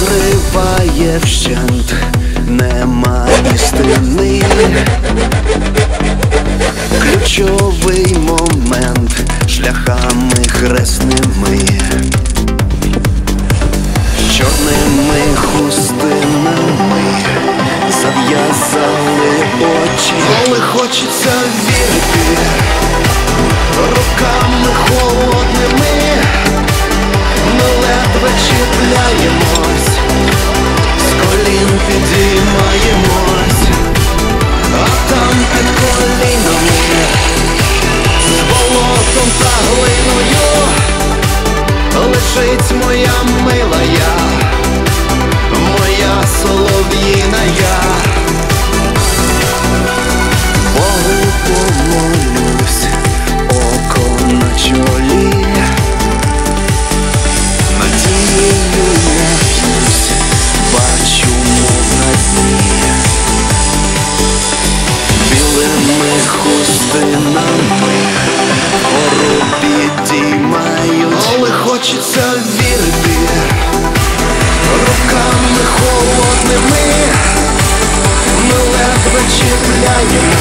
вбиває вщент, нема істини. Ключовий момент шляхами хресними, чорними хустинами зав'язали очі, коли хочеться вірити, could do my сином Гору підіймають, але хочеться вірити руками холодними, ми ледве чіпляємо.